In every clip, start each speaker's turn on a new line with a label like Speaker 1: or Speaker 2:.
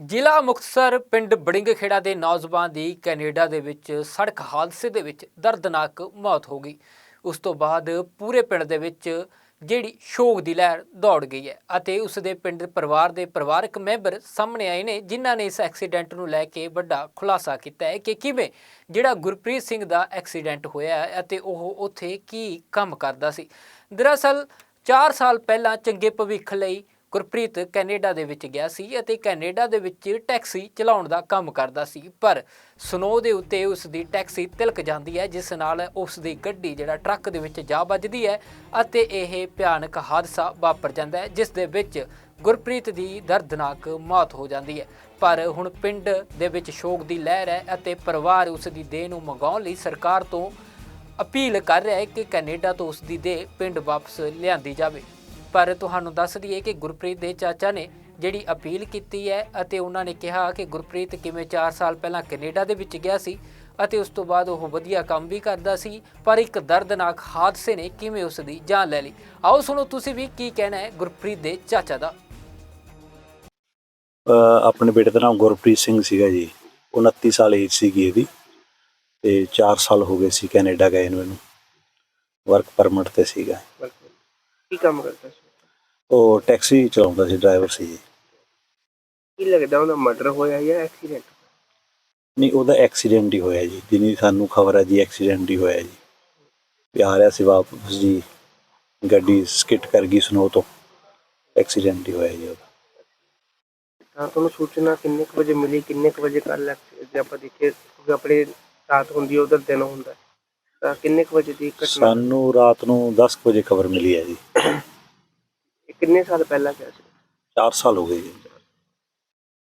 Speaker 1: ਜ਼ਿਲ੍ਹਾ ਮੁਕਤਸਰ ਪਿੰਡ ਬੜਿੰਗਖੇੜਾ ਦੇ ਨੌਜਵਾਨ ਦੀ ਕੈਨੇਡਾ ਦੇ ਵਿੱਚ ਸੜਕ ਹਾਦਸੇ ਦੇ ਵਿੱਚ ਦਰਦਨਾਕ ਮੌਤ ਹੋ ਗਈ। ਉਸ ਤੋਂ ਬਾਅਦ ਪੂਰੇ ਪਿੰਡ ਦੇ ਵਿੱਚ ਜਿਹੜੀ ਸ਼ੋਕ ਦੀ ਲਹਿਰ ਦੌੜ ਗਈ ਹੈ ਅਤੇ ਉਸ ਦੇ ਪਿੰਡ ਪਰਿਵਾਰ ਦੇ ਪਰਿਵਾਰਕ ਮੈਂਬਰ ਸਾਹਮਣੇ ਆਏ ਨੇ, ਜਿਨ੍ਹਾਂ ਨੇ ਇਸ ਐਕਸੀਡੈਂਟ ਨੂੰ ਲੈ ਕੇ ਵੱਡਾ ਖੁਲਾਸਾ ਕੀਤਾ ਹੈ ਕਿ ਕਿਵੇਂ ਜਿਹੜਾ ਗੁਰਪ੍ਰੀਤ ਸਿੰਘ ਦਾ ਐਕਸੀਡੈਂਟ ਹੋਇਆ ਅਤੇ ਉਹ ਉੱਥੇ ਕੀ ਕੰਮ ਕਰਦਾ ਸੀ। ਦਰਅਸਲ 4 ਸਾਲ ਪਹਿਲਾਂ ਚੰਗੇ ਭਵਿੱਖ ਲਈ ਗੁਰਪ੍ਰੀਤ ਕੈਨੇਡਾ ਦੇ ਵਿੱਚ ਗਿਆ ਸੀ ਅਤੇ ਕੈਨੇਡਾ ਦੇ ਵਿੱਚ ਟੈਕਸੀ ਚਲਾਉਣ ਦਾ ਕੰਮ ਕਰਦਾ ਸੀ, ਪਰ ਸਨੋ ਦੇ ਉੱਤੇ ਉਸ ਦੀ ਟੈਕਸੀ ਤਿਲਕ ਜਾਂਦੀ ਹੈ, ਜਿਸ ਨਾਲ ਉਸ ਦੀ ਗੱਡੀ ਜਿਹੜਾ ਟਰੱਕ ਦੇ ਵਿੱਚ ਜਾ ਵੱਜਦੀ ਹੈ ਅਤੇ ਇਹ ਭਿਆਨਕ ਹਾਦਸਾ ਵਾਪਰ ਜਾਂਦਾ ਹੈ, ਜਿਸ ਦੇ ਵਿੱਚ ਗੁਰਪ੍ਰੀਤ ਦੀ ਦਰਦਨਾਕ ਮੌਤ ਹੋ ਜਾਂਦੀ ਹੈ। ਪਰ ਹੁਣ ਪਿੰਡ ਦੇ ਵਿੱਚ ਸ਼ੋਕ ਦੀ ਲਹਿਰ ਹੈ ਅਤੇ ਪਰਿਵਾਰ ਉਸ ਦੀ ਦੇਹ ਨੂੰ ਮੰਗਾਉਣ ਲਈ ਸਰਕਾਰ ਤੋਂ ਅਪੀਲ ਕਰ ਰਿਹਾ ਹੈ ਕਿ ਕੈਨੇਡਾ ਤੋਂ ਉਸ ਦੀ ਦੇਹ ਪਿੰਡ ਵਾਪਸ ਲਿਆਂਦੀ ਜਾਵੇ। ਪਰ ਤੁਹਾਨੂੰ ਦੱਸ ਦਈਏ ਕਿ ਗੁਰਪ੍ਰੀਤ ਦੇ ਚਾਚਾ ਨੇ ਜਿਹੜੀ ਅਪੀਲ ਕੀਤੀ ਹੈ ਅਤੇ ਉਹਨਾਂ ਨੇ ਕਿਹਾ ਕਿ ਗੁਰਪ੍ਰੀਤ ਕਿਵੇਂ 4 ਸਾਲ ਪਹਿਲਾਂ ਕੈਨੇਡਾ ਦੇ ਵਿੱਚ ਗਿਆ ਸੀ ਅਤੇ ਉਸ ਤੋਂ ਬਾਅਦ ਉਹ ਵਧੀਆ ਕੰਮ ਵੀ ਕਰਦਾ ਸੀ ਪਰ ਇੱਕ ਦਰਦਨਾਕ ਹਾਦਸੇ ਨੇ ਕਿਵੇਂ ਉਸ ਦੀ ਜਾਨ ਲੈ ਲਈ? ਆਓ ਸੁਣੋ ਤੁਸੀਂ ਵੀ ਕੀ ਕਹਿਣਾ ਹੈ ਗੁਰਪ੍ਰੀਤ ਦੇ ਚਾਚਾ ਦਾ।
Speaker 2: ਆਪਣੇ ਬੇਟੇ ਦਾ ਨਾਮ ਗੁਰਪ੍ਰੀਤ ਸਿੰਘ ਸੀਗਾ ਜੀ। 29 ਸਾਲ ਏਜ ਸੀਗੀ ਇਹਦੀ ਤੇ 4 ਸਾਲ ਹੋ ਗਏ ਸੀ ਕੈਨੇਡਾ ਗਏ ਨੂੰ ਇਹਨੂੰ। ਵਰਕ ਪਰਮਿਟ ਤੇ ਸੀਗਾ।
Speaker 3: ਕੀ ਕੰਮ ਕਰਦਾ ਸੀ?
Speaker 2: ਉਹ ਟੈਕਸੀ ਚਲਾਉਂਦਾ ਸੀ ਡਰਾਈਵਰ ਸੀ। ਜੀ
Speaker 3: ਕੀ ਲੱਗਦਾ ਉਹਦਾ ਮਰਡਰ ਹੋਇਆ ਜਾਂ ਐਕਸੀਡੈਂਟ
Speaker 2: ਨਹੀਂ ਉਹਦਾ ਐਕਸੀਡੈਂਟ ਹੀ ਹੋਇਆ ਜੀ। ਜਿੰਨੀ ਸਾਨੂੰ ਖਬਰ ਹੈ ਜੀ ਐਕਸੀਡੈਂਟ ਹੀ ਹੋਇਆ ਜੀ। ਵੀ ਆ ਰਿਹਾ ਸੀ ਵਾਪਸ ਜੀ ਗੱਡੀ ਸਕਿਟ ਕਰ ਗਈ ਸਨੋ ਤੋਂ। ਐਕਸੀਡੈਂਟ ਹੀ ਹੋਇਆ ਜੀ ਉਹਦਾ।
Speaker 3: ਤਾਂ ਤੁਹਾਨੂੰ ਸੂਚਨਾ ਕਿੰਨੇ ਕੁ ਵਜੇ ਮਿਲੀ ਕਿੰਨੇ ਕੁ ਵਜੇ ਕੱਲ ਜੇ ਆਪਾਂ ਦੇਖੀਏ ਕਿਉਂਕਿ ਆਪਣੇ ਰਾਤ ਹੁੰਦੀ ਹੈ ਉਧਰ ਦਿਨ ਹੁੰਦਾ। ਹੈ। ਤਾਂ ਕਿੰਨੇ ਕੁ ਵਜੇ ਦੀ ਘਟਨਾ?
Speaker 2: ਸਾਨੂੰ ਰਾਤ ਨੂੰ 10 ਕੁ ਵਜੇ ਖਬਰ ਮਿਲੀ ਹੈ ਜੀ।
Speaker 3: ਕਿੰਨੇ ਸਾਲ ਪਹਿਲਾਂ ਗਿਆ ਸੀ?
Speaker 2: 4 ਸਾਲ ਹੋ ਗਏ ਜੀ।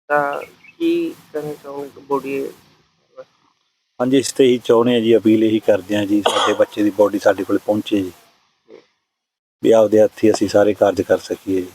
Speaker 3: ਤਾਂ ਕੀ ਕਹਿਣਾ ਚਾਹੋਗੇ ਬੋਡੀ
Speaker 2: ਹਾਂਜੀ ਇਸ ਤੇ ਹੀ ਚਾਹੁੰਦੇ ਆ ਜੀ ਅਪੀਲ ਇਹੀ ਕਰਦੇ ਆ ਜੀ ਸਾਡੇ ਬੱਚੇ ਦੀ ਬੋਡੀ ਸਾਡੇ ਕੋਲ ਪਹੁੰਚੇ ਜੀ। ਵੀ ਆਪਦੇ ਹੱਥੀ ਅਸੀਂ ਸਾਰੇ ਕਾਰਜ ਕਰ ਸਕੀਏ ਜੀ।